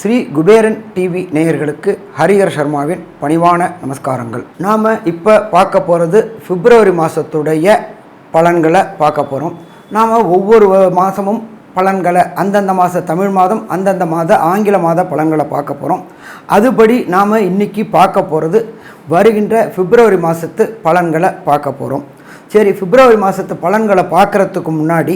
Sri Kuberan TV நேயர்களுக்கு ஹரிஹர் சர்மாவின் பணிவான நமஸ்காரங்கள். நாம் இப்போ பார்க்க போகிறது பிப்ரவரி மாதத்துடைய பலன்களை பார்க்க போகிறோம் நாம் ஒவ்வொரு மாதமும் பலன்களை அந்தந்த மாத தமிழ் மாதம் அந்தந்த மாத ஆங்கில மாத பலன்களை பார்க்க போகிறோம் அதுபடி நாம் இன்னைக்கு பார்க்க போகிறது வருகின்ற பிப்ரவரி மாதத்து பலன்களை பார்க்க போகிறோம் சரி பிப்ரவரி மாதத்து பலன்களை பார்க்குறதுக்கு முன்னாடி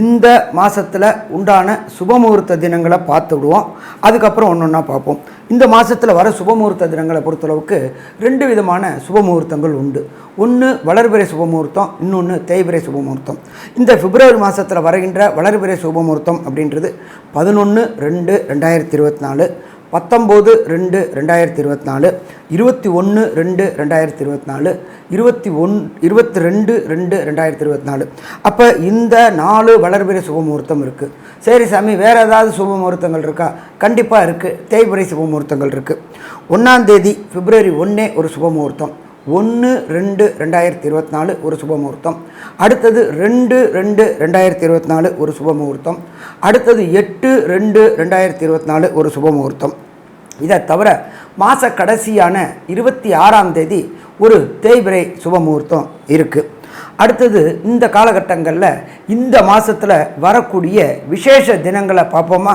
இந்த மாதத்தில் உண்டான சுபமுகூர்த்த தினங்களை பார்த்து விடுவோம். அதுக்கப்புறம் ஒன்று ஒன்றா பார்ப்போம். இந்த மாதத்தில் வர சுபமுகூர்த்த தினங்களை பொறுத்தளவுக்கு ரெண்டு விதமான சுபமுகூர்த்தங்கள் உண்டு. ஒன்று வளர்பிறை சுபமுகூர்த்தம் இன்னொன்று தேய்பிறை சுபமுகூர்த்தம். இந்த பிப்ரவரி மாதத்தில் வருகின்ற வளர்பிறை சுபமுகூர்த்தம் அப்படின்றது பதினொன்று ரெண்டு ரெண்டாயிரத்தி இருபத்தி நாலு பத்தொம்போது ரெண்டு ரெண்டாயிரத்தி இருபத்தி நாலு இருபத்தி ஒன்று ரெண்டு ரெண்டாயிரத்தி இருபத்தி நாலு இருபத்தி ஒன் இருபத்தி ரெண்டு ரெண்டு ரெண்டாயிரத்தி இருபத்தி நாலு அப்போ இந்த நாலு வளர்பிறை சுபமுகூர்த்தம் இருக்குது சரி சாமி வேறு ஏதாவது சுபமுகூர்த்தங்கள் இருக்கா? கண்டிப்பாக இருக்குது தேய்பிறை சுபமுகூர்த்தங்கள் இருக்குது ஒன்றாந்தேதி பிப்ரவரி ஒன்றே ஒரு சுபமுகூர்த்தம். ஒன்று ரெண்டு ரெண்டாயிரத்தி இருபத்தி நாலு ஒரு சுபமுகூர்த்தம். அடுத்தது ரெண்டு ரெண்டு ரெண்டாயிரத்தி இருபத்தி நாலு ஒரு சுபமுகூர்த்தம். அடுத்தது எட்டு ரெண்டு ரெண்டாயிரத்தி இருபத்தி நாலு ஒரு சுபமுகூர்த்தம். இதை தவிர மாத கடைசியான இருபத்தி ஆறாம் தேதி ஒரு தேய்பிரை சுபமுகூர்த்தம் இருக்குது அடுத்தது இந்த காலகட்டங்களில் இந்த மாதத்தில் வரக்கூடிய விசேஷ தினங்களை பார்ப்போமா?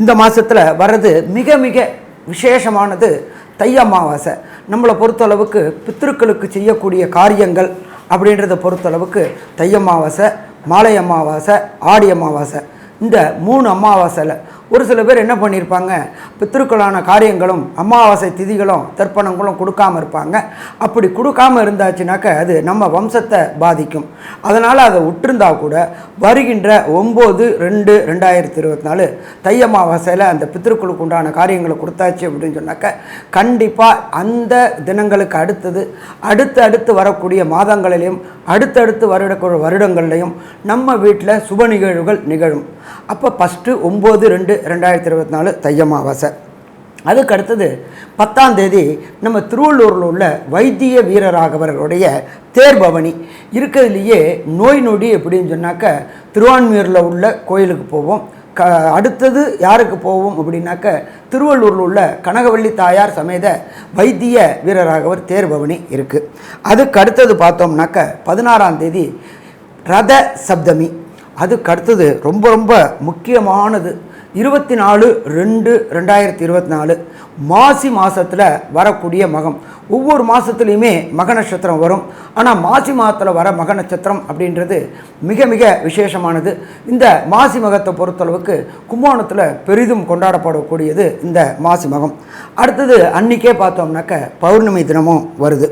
இந்த மாதத்தில் வர்றது மிக மிக விசேஷமானது தை அமாவாசை. நம்மளை பொறுத்தளவுக்கு பித்திருக்களுக்கு செய்யக்கூடிய காரியங்கள் அப்படின்றத பொறுத்தளவுக்கு தை அமாவாசை மாலை அமாவாசை ஆடி அமாவாசை. இந்த மூணு அமாவாசையில் ஒரு சில பேர் என்ன பண்ணியிருப்பாங்க? பித்திருக்களான காரியங்களும் அமாவாசை திதிகளும் தர்ப்பணங்களும் கொடுக்காம இருப்பாங்க. அப்படி கொடுக்காம இருந்தாச்சுனாக்க அது நம்ம வம்சத்தை பாதிக்கும். அதனால் அதை விட்டுருந்தா கூட வருகின்ற ஒம்பது ரெண்டு ரெண்டாயிரத்தி இருபத்தி நாலு தை அமாவாசையில் அந்த பித்திருக்களுக்கு உண்டான காரியங்களை கொடுத்தாச்சு அப்படின்னு சொன்னாக்க கண்டிப்பாக அந்த தினங்களுக்கு அடுத்தது அடுத்து அடுத்து வரக்கூடிய மாதங்களிலையும் அடுத்தடுத்து வருடக்கூடிய வருடங்கள்லையும் நம்ம வீட்டில் சுப நிகழ்வுகள் நிகழும். அப்போ ஃபஸ்ட்டு ஒம்பது ரெண்டு ரெண்டாயிரத்தி இருபத்தி நாலு தையமாவாசை. அதுக்கு அடுத்தது பத்தாம் தேதி நம்ம திருவள்ளூரில் உள்ள வைத்திய வீரராகவர்களுடைய தேர்பவனி. இருக்கிறதுலையே நோய் நொடி எப்படின்னு சொன்னாக்க திருவான்மியூரில் உள்ள கோயிலுக்கு போவோம். க அடுத்தது யாருக்கு போவோம் அப்படின்னாக்க திருவள்ளூரில் உள்ள கனகவள்ளி தாயார் சமேத வைத்திய வீரராகவர் தேர்பவனி இருக்குது அதுக்கு அடுத்தது பார்த்தோம்னாக்க பதினாறாம் தேதி ரத சப்தமி. அதுக்கு அடுத்தது ரொம்ப ரொம்ப முக்கியமானது. இருபத்தி நாலு ரெண்டு ரெண்டாயிரத்தி இருபத்தி நாலு மாசி மாதத்தில் வரக்கூடிய மகம். ஒவ்வொரு மாதத்துலேயுமே மக நட்சத்திரம் வரும். ஆனால் மாசி மாதத்தில் வர மக நட்சத்திரம் அப்படின்றது மிக மிக விசேஷமானது. இந்த மாசி மகத்தை பொறுத்தளவுக்கு கும்போணத்தில் பெரிதும் கொண்டாடப்படக்கூடியது இந்த மாசி மகம். அடுத்தது அன்றைக்கே பார்த்தோம்னாக்க பௌர்ணமி தினமும் வருது.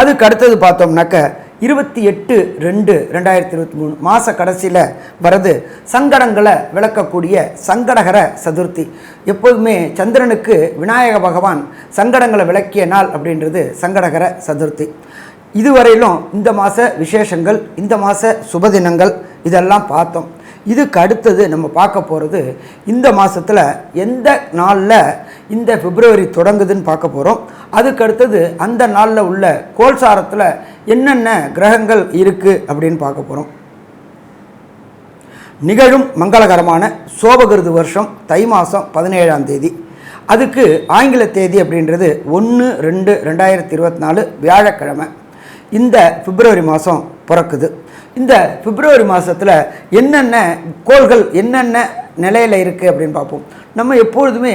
அதுக்கு அடுத்தது பார்த்தோம்னாக்க இருபத்தி எட்டு ரெண்டு ரெண்டாயிரத்தி இருபத்தி மூணு மாத கடைசியில் வரது சங்கடங்களை விளக்கக்கூடிய சங்கடகர சதுர்த்தி. எப்போதுமே சந்திரனுக்கு விநாயக பகவான் சங்கடங்களை விளக்கிய நாள் அப்படின்றது சங்கடகர சதுர்த்தி. இதுவரையிலும் இந்த மாத விசேஷங்கள் இந்த மாத சுபதினங்கள் இதெல்லாம் பார்த்தோம். இதுக்கு அடுத்தது நம்ம பார்க்க போகிறது இந்த மாதத்தில் எந்த நாளில் இந்த பிப்ரவரி தொடங்குதுன்னு பார்க்க போகிறோம் அதுக்கு அடுத்தது அந்த நாளில் உள்ள கோல்சாரத்தில் என்னென்ன கிரகங்கள் இருக்குது அப்படின்னு பார்க்க போகிறோம் நிகழும் மங்களகரமான சோபகிருது வருஷம் தை மாதம் பதினேழாம் தேதி. அதுக்கு ஆங்கில தேதி அப்படின்றது ஒன்று ரெண்டு ரெண்டாயிரத்தி இருபத்தி நாலு வியாழக்கிழமை. இந்த பிப்ரவரி மாதம் பிறக்குது. இந்த பிப்ரவரி மாதத்தில் என்னென்ன கோள்கள் என்னென்ன நிலையில் இருக்குது அப்படின்னு பார்ப்போம். நம்ம எப்பொழுதுமே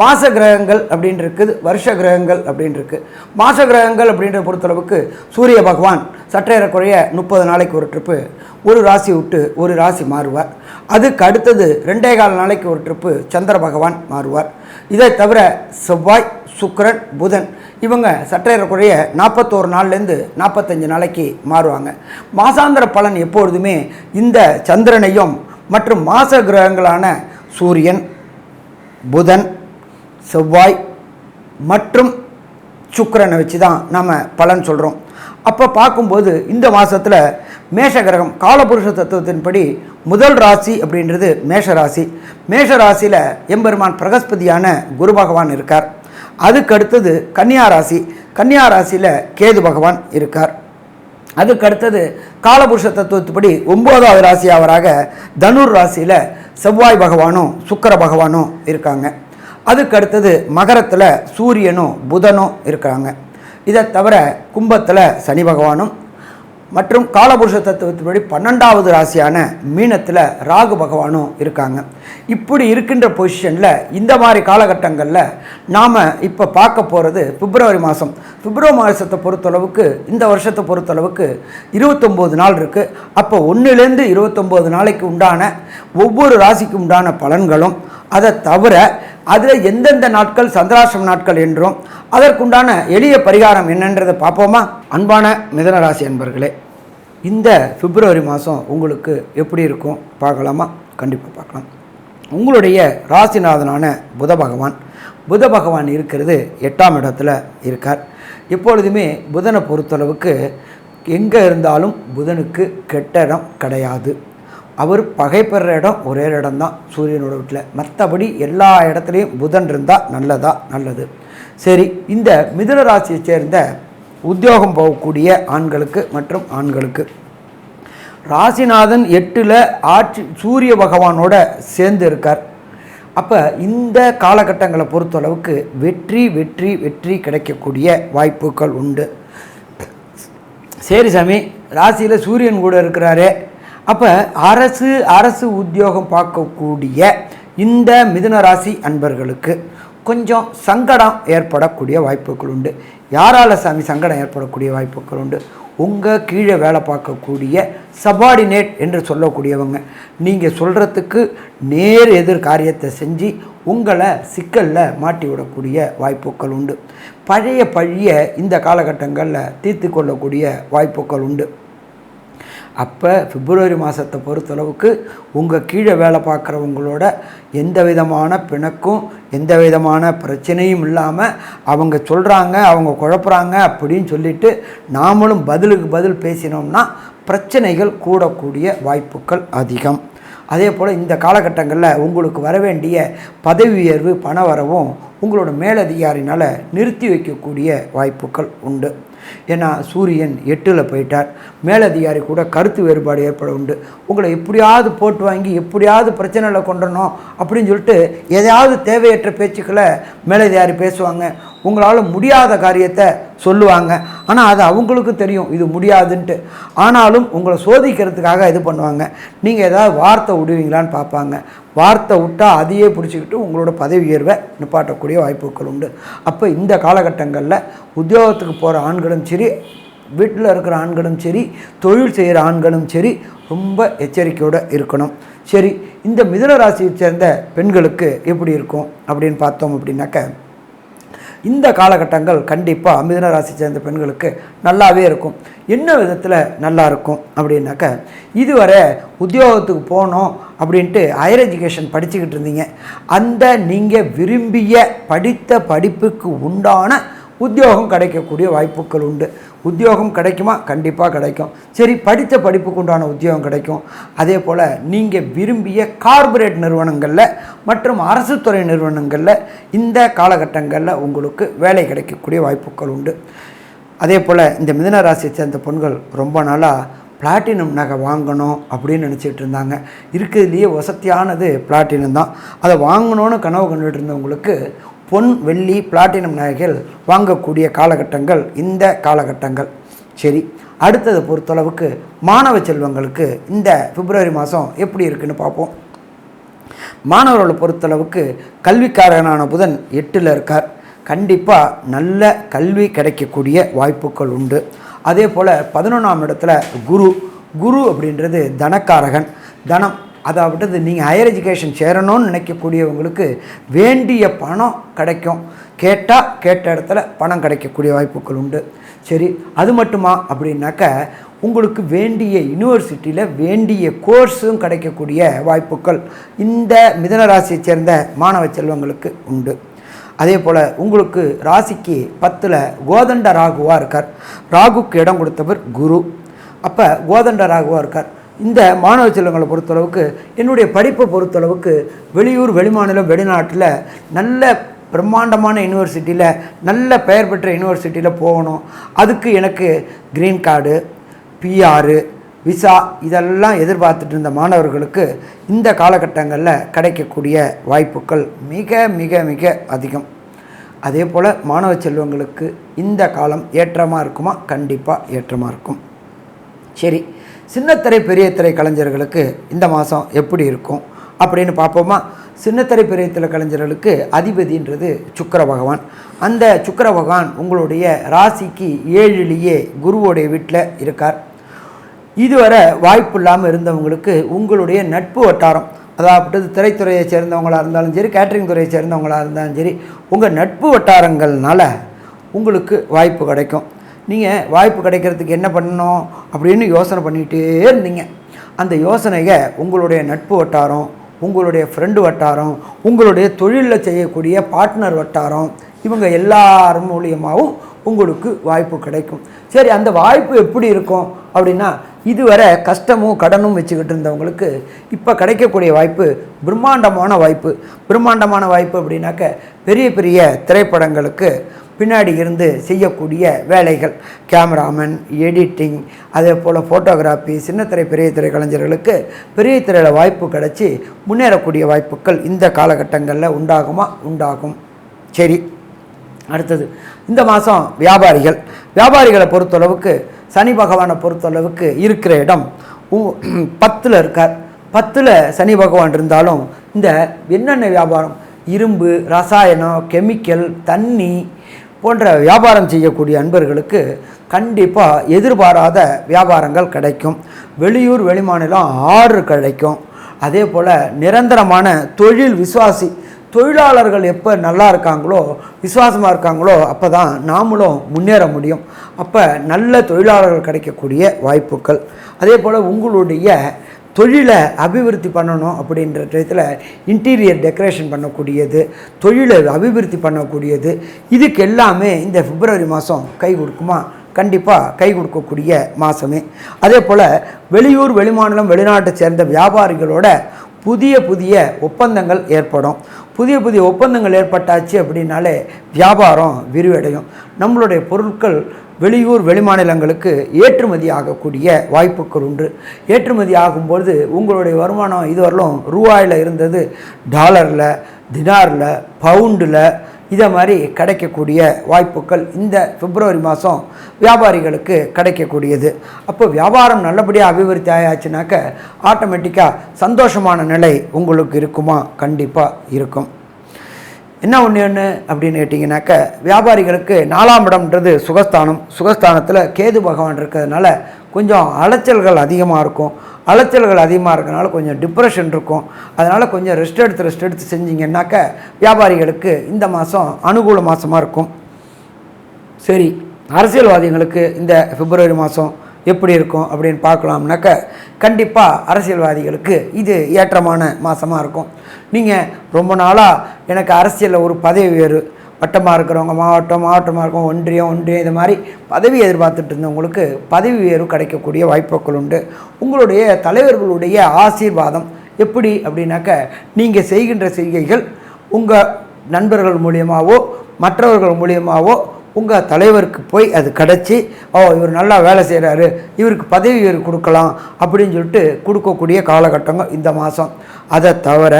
மாச கிரகங்கள் அப்படின்னு இருக்குது வருஷ கிரகங்கள் அப்படின்னு இருக்குது மாச கிரகங்கள் அப்படின்ற பொறுத்தளவுக்கு சூரிய பகவான் சற்றேறக்குறைய முப்பது நாளைக்கு ஒரு ட்ரிப்பு ஒரு ராசி விட்டு ஒரு ராசி மாறுவார். அதுக்கு அடுத்தது ரெண்டே கால் நாளைக்கு ஒரு ட்ரிப்பு சந்திர பகவான் மாறுவார். இதை தவிர செவ்வாய் சுக்கரன் புதன் இவங்க சற்றேறக்குறைய நாற்பத்தோரு நாள்லேருந்து நாற்பத்தஞ்சு நாளைக்கு மாறுவாங்க. மாசாந்திர பலன் எப்பொழுதுமே இந்த சந்திரனையும் மற்றும் மாச கிரகங்களான சூரியன் புதன் செவ்வாய் மற்றும் சுக்கரனை வச்சு தான் நாம் பலன் சொல்கிறோம் அப்போ பார்க்கும்போது இந்த மாதத்தில் மேஷ கிரகம் காலபுருஷ தத்துவத்தின்படி முதல் ராசி அப்படின்றது மேஷ ராசி மேஷ ராசியில் எம்பெருமான் பிரகஸ்பதியான குரு பகவான் இருக்கார். அதுக்கு அடுத்தது கன்னியா ராசி. கன்னியா ராசியில் கேது பகவான் இருக்கார். அதுக்கு அடுத்தது காலபுருஷ தத்துவத்துப்படி ராசி அவராக தனுர் ராசியில் செவ்வாய் பகவானும் சுக்கிர பகவானும் இருக்காங்க. அதுக்கு அடுத்தது மகரத்தில் சூரியனும் புதனும் இருக்காங்க இதை தவிர கும்பத்தில் சனி பகவானும் மற்றும் காலபுருஷ தத்துவத்தின்படி பன்னெண்டாவது ராசியான மீனத்தில் ராகு பகவானும் இருக்காங்க. இப்படி இருக்கின்ற பொசிஷனில் இந்த மாதிரி காலகட்டங்களில் நாம் இப்போ பார்க்க போகிறது பிப்ரவரி மாதம் பிப்ரவரி மாதத்தை பொறுத்தளவுக்கு இந்த வருஷத்தை பொறுத்தளவுக்கு இருபத்தொம்போது நாள் இருக்குது அப்போ ஒன்றுலேருந்து இருபத்தொம்போது நாளைக்கு உண்டான ஒவ்வொரு ராசிக்கு உண்டான பலன்களும் அதை தவிர அதில் எந்தெந்த நாட்கள் சந்திராசிரம நாட்கள் என்றும் அதற்குண்டான எளிய பரிகாரம் என்னன்றதை பார்ப்போமா? அன்பான மிதன ராசி அன்பர்களே இந்த பிப்ரவரி மாதம் உங்களுக்கு எப்படி இருக்கும் பார்க்கலாமா? கண்டிப்பாக பார்க்கலாம். உங்களுடைய ராசிநாதனான புத பகவான் புத பகவான் இருக்கிறது எட்டாம் இடத்துல இருக்கார். எப்பொழுதுமே புதனை பொறுத்தளவுக்கு எங்கே இருந்தாலும் புதனுக்கு கெட்ட இடம் கிடையாது. அவர் பகைப்படுற இடம் ஒரே இடம் தான் சூரியனோட வீட்டில். மற்றபடி எல்லா இடத்துலையும் புதன் இருந்தால் நல்லதா நல்லது. சரி இந்த மிதுன ராசியை சேர்ந்த உத்தியோகம் போகக்கூடிய ஆண்களுக்கு மற்றும் ஆண்களுக்கு. ராசிநாதன் எட்டில் ஆட்சி சூரிய பகவானோட சேர்ந்து இருக்கார். அப்போ இந்த காலகட்டங்களை பொறுத்தளவுக்கு வெற்றி வெற்றி வெற்றி கிடைக்கக்கூடிய வாய்ப்புகள் உண்டு. சரி சாமி ராசியில் சூரியன் கூட இருக்கிறாரே. அப்போ அரசு அரசு உத்தியோகம் பார்க்கக்கூடிய இந்த மிதுனராசி அன்பர்களுக்கு கொஞ்சம் சங்கடம் ஏற்படக்கூடிய வாய்ப்புகள் உண்டு. யாரால சாமி சங்கடம் ஏற்படக்கூடிய வாய்ப்புகள் உண்டு? உங்கள் கீழே வேலை பார்க்கக்கூடிய சபார்டினேட் என்று சொல்லக்கூடியவங்க. நீங்கள் சொல்கிறதுக்கு நேர் எதிர் காரியத்தை செஞ்சு உங்களை சிக்கலில் மாட்டி விடக்கூடிய வாய்ப்புகள் உண்டு. பழைய பழிய இந்த காலகட்டங்களில் தீர்த்து கொள்ளக்கூடிய வாய்ப்புகள் உண்டு. அப்போ பிப்ரவரி மாதத்தை பொறுத்தளவுக்கு உங்கள் கீழே வேலை பார்க்குறவங்களோட எந்த விதமான பிணக்கும் எந்த விதமான பிரச்சனையும் இல்லாமல் அவங்க சொல்கிறாங்க அவங்க குழப்புறாங்க அப்படின்னு சொல்லிட்டு நாமளும் பதிலுக்கு பதில் பேசினோம்னா பிரச்சனைகள் கூடக்கூடிய வாய்ப்புகள் அதிகம். அதே போல் இந்த காலகட்டங்களில் உங்களுக்கு வர வேண்டிய பதவி உயர்வு பண வரவும் உங்களோட மேலதிகாரினால் நிறுத்தி வைக்கக்கூடிய வாய்ப்புகள் உண்டு. ஏன்னா சூரியன் எட்டில் போயிட்டார். மேலதிகாரி கூட கருத்து வேறுபாடு ஏற்பட உண்டு. உங்களை எப்படியாவது போட்டு வாங்கி எப்படியாவது பிரச்சனையில் கொண்டணும் அப்படின்னு சொல்லிட்டு எதையாவது தேவையற்ற பேச்சுக்களை மேலதிகாரி பேசுவாங்க. உங்களால் முடியாத காரியத்தை சொல்லுவாங்க. ஆனால் அது அவங்களுக்கும் தெரியும். இது முடியாதுன்ட்டு. ஆனாலும் உங்களை சோதிக்கிறதுக்காக இது பண்ணுவாங்க. நீங்கள் ஏதாவது வார்த்தை விடுவீங்களான்னு பார்ப்பாங்க. வார்த்தை விட்டால் அதையே பிடிச்சிக்கிட்டு உங்களோட பதவி உயர்வை நிப்பாட்டக்கூடிய வாய்ப்புகள் உண்டு. அப்போ இந்த காலகட்டங்களில் உத்தியோகத்துக்கு போகிற ஆண்களும் சரி வீட்டில் இருக்கிற ஆண்களும் சரி தொழில் செய்கிற ஆண்களும் சரி ரொம்ப எச்சரிக்கையோடு இருக்கணும். சரி இந்த மிதுன ராசியை சேர்ந்த பெண்களுக்கு எப்படி இருக்கும் அப்படின்னு பார்த்தோம் அப்படின்னாக்க இந்த காலகட்டங்கள் கண்டிப்பாக மிதன ராசி சேர்ந்த பெண்களுக்கு நல்லாவே இருக்கும். என்ன விதத்தில் நல்லா இருக்கும் அப்படின்னாக்க இதுவரை உத்தியோகத்துக்கு போகணும் அப்படின்ட்டு ஹையர் எஜுகேஷன் படிச்சுக்கிட்டு இருந்தீங்க. அந்த நீங்கள் விரும்பிய படித்த படிப்புக்கு உண்டான உத்தியோகம் கிடைக்கக்கூடிய வாய்ப்புகள் உண்டு. உத்தியோகம் கிடைக்குமா? கண்டிப்பாக கிடைக்கும். சரி படித்த படிப்புக்கு உண்டான உத்தியோகம் கிடைக்கும். அதே போல் நீங்கள் விரும்பிய கார்பரேட் நிறுவனங்களில் மற்றும் அரசு துறை நிறுவனங்களில் இந்த காலகட்டங்களில் உங்களுக்கு வேலை கிடைக்கக்கூடிய வாய்ப்புகள் உண்டு. அதே போல் இந்த மிதன ராசியை சேர்ந்த பெண்கள் ரொம்ப நாளாக பிளாட்டினம் நகை வாங்கணும் அப்படின்னு நினச்சிட்டு இருந்தாங்க. இருக்கிறதுலையே வசதியானது பிளாட்டினம் தான். அதை வாங்கணும்னு கனவு கண்டுகிட்டு இருந்தவங்களுக்கு பொன் வெள்ளி பிளாட்டினம் நகைகள் வாங்கக்கூடிய காலகட்டங்கள் இந்த காலகட்டங்கள். சரி அடுத்ததை பொறுத்தளவுக்கு மாணவ செல்வங்களுக்கு இந்த பிப்ரவரி மாதம் எப்படி இருக்குன்னு பார்ப்போம். மாணவர்களை பொறுத்தளவுக்கு கல்விக்காரனான புதன் எட்டில் இருக்கார். கண்டிப்பாக நல்ல கல்வி கிடைக்கக்கூடிய வாய்ப்புகள் உண்டு. அதே போல் பதினொன்றாம் இடத்துல குரு. குரு அப்படின்றது தனக்காரகன். தனம் அதாவது நீங்கள் ஹையர் எஜுகேஷன் சேரணும்னு நினைக்கக்கூடியவங்களுக்கு வேண்டிய பணம் கிடைக்கும். கேட்டால் கேட்ட இடத்துல பணம் கிடைக்கக்கூடிய வாய்ப்புகள் உண்டு. சரி அது மட்டுமா? அப்படின்னாக்க உங்களுக்கு வேண்டிய யூனிவர்சிட்டியில் வேண்டிய கோர்ஸும் கிடைக்கக்கூடிய வாய்ப்புகள் இந்த மிதன ராசியை சேர்ந்த மாணவ செல்வங்களுக்கு உண்டு. அதே போல் உங்களுக்கு ராசிக்கு பத்தில் கோதண்ட ராகுவாக இருக்கார். ராகுக்கு இடம் கொடுத்தவர் குரு. அப்போ கோதண்ட ராகுவாக இருக்கார். இந்த மாணவ செல்வங்களை பொறுத்தளவுக்கு என்னுடைய படிப்பை பொறுத்தளவுக்கு வெளியூர் வெளிமாநிலம் வெளிநாட்டில் நல்ல பிரம்மாண்டமான யூனிவர்சிட்டியில் நல்ல பெயர் பெற்ற யூனிவர்சிட்டியில் போகணும். அதுக்கு எனக்கு க்ரீன் கார்டு பிஆரு விசா இதெல்லாம் எதிர்பார்த்துட்டு இருந்த மாணவர்களுக்கு இந்த காலகட்டங்களில் கிடைக்கக்கூடிய வாய்ப்புகள் மிக மிக மிக அதிகம். அதே போல் மாணவ செல்வங்களுக்கு இந்த காலம் ஏற்றமாக இருக்குமா? கண்டிப்பாக ஏற்றமாக இருக்கும். சரி. சின்னத்திரை பெரிய திரை கலைஞர்களுக்கு இந்த மாதம் எப்படி இருக்கும் அப்படின்னு பார்ப்போமா? சின்னத்திரை பெரிய திரை கலைஞர்களுக்கு அதிபதின்றது சுக்கர பகவான். அந்த சுக்கர பகவான் உங்களுடைய ராசிக்கு ஏழிலேயே குருவோடைய வீட்டில் இருக்கார். இதுவரை வாய்ப்பு இல்லாமல் இருந்தவங்களுக்கு உங்களுடைய நட்பு வட்டாரம் அதாவது திரைத்துறையை சேர்ந்தவங்களாக இருந்தாலும் சரி கேட்ரிங் துறையை சேர்ந்தவங்களாக இருந்தாலும் சரி உங்கள் நட்பு வட்டாரங்கள்னால உங்களுக்கு வாய்ப்பு கிடைக்கும். நீங்கள் வாய்ப்பு கிடைக்கிறதுக்கு என்ன பண்ணணும் அப்படின்னு யோசனை பண்ணிகிட்டே இருந்தீங்க. அந்த யோசனையை உங்களுடைய நட்பு வட்டாரம் உங்களுடைய ஃப்ரெண்டு வட்டாரம் உங்களுடைய தொழிலில் செய்யக்கூடிய பார்ட்னர் வட்டாரம் இவங்க எல்லார் மூலியமாகவும் உங்களுக்கு வாய்ப்பு கிடைக்கும். சரி அந்த வாய்ப்பு எப்படி இருக்கும் அப்படின்னா இதுவரை கஷ்டமும் கடனும் வச்சுக்கிட்டு இருந்தவங்களுக்கு இப்போ கிடைக்கக்கூடிய வாய்ப்பு பிரம்மாண்டமான வாய்ப்பு. பிரம்மாண்டமான வாய்ப்பு அப்படின்னாக்க பெரிய பெரிய திரைப்படங்களுக்கு பின்னாடி இருந்து செய்யக்கூடிய வேலைகள். கேமராமேன் எடிட்டிங் அதே போல் ஃபோட்டோகிராஃபி சின்னத்திரை பெரிய திரை கலைஞர்களுக்கு பெரிய திரையில் வாய்ப்பு கிடச்சி முன்னேறக்கூடிய வாய்ப்புகள் இந்த காலகட்டங்களில் உண்டாகுமா? உண்டாகும். சரி அடுத்தது. இந்த மாதம் வியாபாரிகள். வியாபாரிகளை பொறுத்தளவுக்கு சனி பகவானை பொறுத்தளவுக்கு இருக்கிற இடம் பத்தில் இருக்கார். பத்தில் சனி பகவான் இருந்தாலும் இந்த என்னென்ன வியாபாரம்? இரும்பு ரசாயனம் கெமிக்கல் தண்ணி போன்ற வியாபாரம் செய்யக்கூடிய அன்பர்களுக்கு கண்டிப்பாக எதிர்பாராத வியாபாரங்கள் கிடைக்கும். வெளியூர் வெளிமாநிலம் ஆறு கிடைக்கும். அதே போல் நிரந்தரமான தொழில் விசுவாசி தொழிலாளர்கள் எப்போ நல்லா இருக்காங்களோ விசுவாசமாக இருக்காங்களோ அப்போ தான் நாமளும் முன்னேற முடியும். அப்போ நல்ல தொழிலாளர்கள் கிடைக்கக்கூடிய வாய்ப்புகள். அதே போல் உங்களுடைய தொழிலை அபிவிருத்தி பண்ணணும் அப்படின்ற இடத்துல இன்டீரியர் டெக்கரேஷன் பண்ணக்கூடியது தொழிலை அபிவிருத்தி பண்ணக்கூடியது. இதுக்கு எல்லாமே இந்த பிப்ரவரி மாதம் கை கொடுக்குமா? கண்டிப்பாக கை கொடுக்கக்கூடிய மாதமே அதே போல் வெளியூர் வெளிமாநிலம் வெளிநாட்டை சேர்ந்த வியாபாரிகளோட புதிய புதிய ஒப்பந்தங்கள் ஏற்படும். புதிய புதிய ஒப்பந்தங்கள் ஏற்பட்டாச்சு அப்படின்னாலே வியாபாரம் விரிவடையும். நம்மளுடைய பொருட்கள் வெளியூர் வெளிமாநிலங்களுக்கு ஏற்றுமதி ஆகக்கூடிய வாய்ப்புகள் உண்டு. ஏற்றுமதி ஆகும்பொழுது உங்களுடைய வருமானம் இதுவரையிலும் ரூபாயில் இருந்தது டாலரில் தினாரில் பவுண்டில் இதை மாதிரி கிடைக்கக்கூடிய வாய்ப்புகள் இந்த பிப்ரவரி மாதம் வியாபாரிகளுக்கு கிடைக்கக்கூடியது. அப்போ வியாபாரம் நல்லபடியாக அபிவிருத்தி ஆயாச்சுனாக்க ஆட்டோமேட்டிக்காக சந்தோஷமான நிலை உங்களுக்கு இருக்குமா? கண்டிப்பாக இருக்கும். என்ன ஒன்று ஒன்று அப்படின்னு கேட்டிங்கனாக்க வியாபாரிகளுக்கு நாலாம் இடம்ன்றது சுகஸ்தானம். சுகஸ்தானத்தில் கேது பகவான் இருக்கிறதுனால கொஞ்சம் அலைச்சல்கள் அதிகமாக இருக்கும். அலைச்சல்கள் அதிகமாக இருக்கனால கொஞ்சம் டிப்ரெஷன் இருக்கும். அதனால் கொஞ்சம் ரெஸ்ட் எடுத்து ரெஸ்ட் எடுத்து செஞ்சிங்கன்னாக்க வியாபாரிகளுக்கு இந்த மாதம் அனுகூல மாதமாக இருக்கும். சரி அரசியல்வாதிகளுக்கு இந்த பிப்ரவரி மாதம் எப்படி இருக்கும் அப்படின்னு பார்க்கலாம்னாக்க கண்டிப்பாக அரசியல்வாதிகளுக்கு இது ஏற்றமான மாதமாக இருக்கும். நீங்கள் ரொம்ப நாளாக எனக்கு அரசியலில் ஒரு பதவி வேறு. வட்டமாக இருக்கிறவங்க மாவட்டம் மாவட்டமாக இருக்கும் ஒன்றியம் ஒன்றியம் இது மாதிரி பதவி எதிர்பார்த்துட்டு இருந்தவங்களுக்கு பதவி உயர்வு கிடைக்கக்கூடிய வாய்ப்புகள் உண்டு. உங்களுடைய தலைவர்களுடைய ஆசீர்வாதம் எப்படி அப்படின்னாக்க நீங்கள் செய்கின்ற செய்கைகள் உங்கள் நண்பர்கள் மூலியமாகவோ மற்றவர்கள் மூலியமாகவோ உங்கள் தலைவருக்கு போய் அது கிடச்சி ஓ இவர் நல்லா வேலை செய்கிறாரு இவருக்கு பதவி உயர்வு கொடுக்கலாம் அப்படின்னு சொல்லிட்டு கொடுக்கக்கூடிய காலகட்டங்கள் இந்த மாதம் அதை தவிர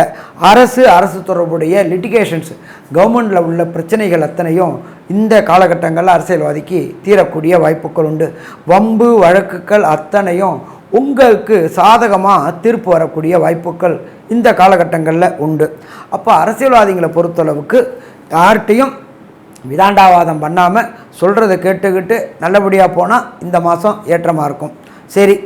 அரசு அரசு தொடர்புடைய லிட்டிகேஷன்ஸ் கவர்மெண்டில் உள்ள பிரச்சனைகள் அத்தனையும் இந்த காலகட்டங்களில் அரசியல்வாதிக்கு தீரக்கூடிய வாய்ப்புகள் உண்டு. வம்பு வழக்குகள் அத்தனையும் உங்களுக்கு சாதகமாக தீர்ப்பு வரக்கூடிய வாய்ப்புகள் இந்த காலகட்டங்களில் உண்டு. அப்போ அரசியல்வாதிகளை பொறுத்தளவுக்கு யார்கிட்டையும் விதாண்டாவாதம் பண்ணாமல் சொல்கிறத கேட்டுக்கிட்டு நல்லபடியாக போனால் இந்த மாதம் ஏற்றமாக இருக்கும். சரி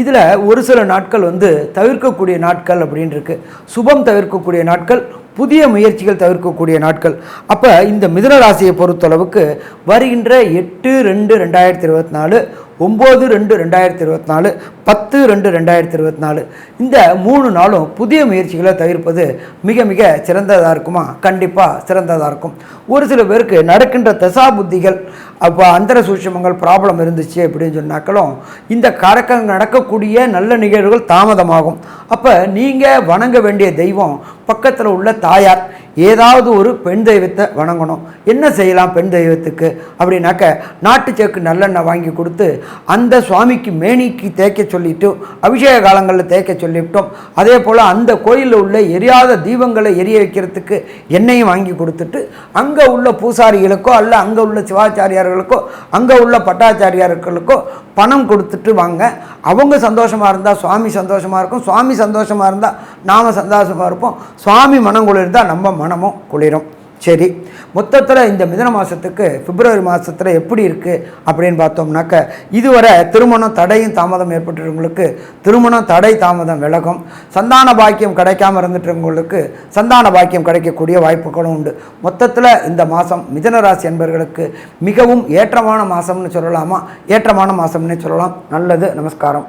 இதில் ஒரு சில நாட்கள் வந்து தவிர்க்கக்கூடிய நாட்கள் அப்படின்னு சுபம் தவிர்க்கக்கூடிய நாட்கள் புதிய முயற்சிகள் தவிர்க்கக்கூடிய நாட்கள். அப்போ இந்த மிதுன ராசியை பொறுத்தளவுக்கு வருகின்ற எட்டு ரெண்டு ரெண்டாயிரத்தி இருபத்தி நாலு ஒம்பது ரெண்டு ரெண்டாயிரத்தி இருபத்தி நாலு பத்து ரெண்டு ரெண்டாயிரத்தி இருபத்தி நாலு இந்த மூணு நாளும் புதிய முயற்சிகளை தவிர்ப்பது மிக மிக சிறந்ததாக இருக்குமா? கண்டிப்பாக சிறந்ததாக இருக்கும். ஒரு சில பேருக்கு நடக்கின்ற தசா புத்திகள் அப்போ அந்தர சூட்சமங்கள் ப்ராப்ளம் இருந்துச்சு அப்படின்னு சொன்னாக்களும் இந்த கரக்கம் நடக்கக்கூடிய நல்ல நிகழ்வுகள் தாமதமாகும். அப்போ நீங்கள் வணங்க வேண்டிய தெய்வம் பக்கத்தில் உள்ள தாயார் ஏதாவது ஒரு பெண் தெய்வத்தை வணங்கணும். என்ன செய்யலாம் பெண் தெய்வத்துக்கு? அப்படின்னாக்க நாட்டு சேக்கு நல்லெண்ணெய் வாங்கி கொடுத்து அந்த சுவாமிக்கு மேனிக்கு தேய்க்க சொல்லிவிட்டு அபிஷேக காலங்களில் தேய்க்க சொல்லிவிட்டோம். அதே போல் அந்த கோயிலில் உள்ள எரியாத தீபங்களை எரிய வைக்கிறதுக்கு எண்ணெயும் வாங்கி கொடுத்துட்டு அங்கே உள்ள பூசாரிகளுக்கோ அல்ல அங்கே உள்ள சிவாச்சாரியார்கள் சிவாச்சாரியார்களுக்கோ அங்கே உள்ள பட்டாச்சாரியார்களுக்கோ பணம் கொடுத்துட்டு வாங்க. அவங்க சந்தோஷமாக இருந்தால் சுவாமி சந்தோஷமாக இருக்கும். சுவாமி சந்தோஷமாக இருந்தால் நாம் சந்தோஷமாக இருப்போம். சுவாமி மனம் குளிர்ந்தால் நம்ம மனமும் குளிரும். சரி மொத்தத்தில் இந்த மிதன மாதத்துக்கு பிப்ரவரி மாதத்தில் எப்படி இருக்குது அப்படின்னு பார்த்தோம்னாக்க இதுவரை திருமணம் தடையும் தாமதம் ஏற்பட்டுறவங்களுக்கு திருமணம் தடை தாமதம் விலகும். சந்தான பாக்கியம் கிடைக்காம இருந்துட்டவங்களுக்கு சந்தான பாக்கியம் கிடைக்கக்கூடிய வாய்ப்புகளும் உண்டு. மொத்தத்தில் இந்த மாதம் மிதன ராசி என்பவர்களுக்கு மிகவும் ஏற்றமான மாதம்னு சொல்லலாமா? ஏற்றமான மாதம்னு சொல்லலாம். நல்லது. நமஸ்காரம்.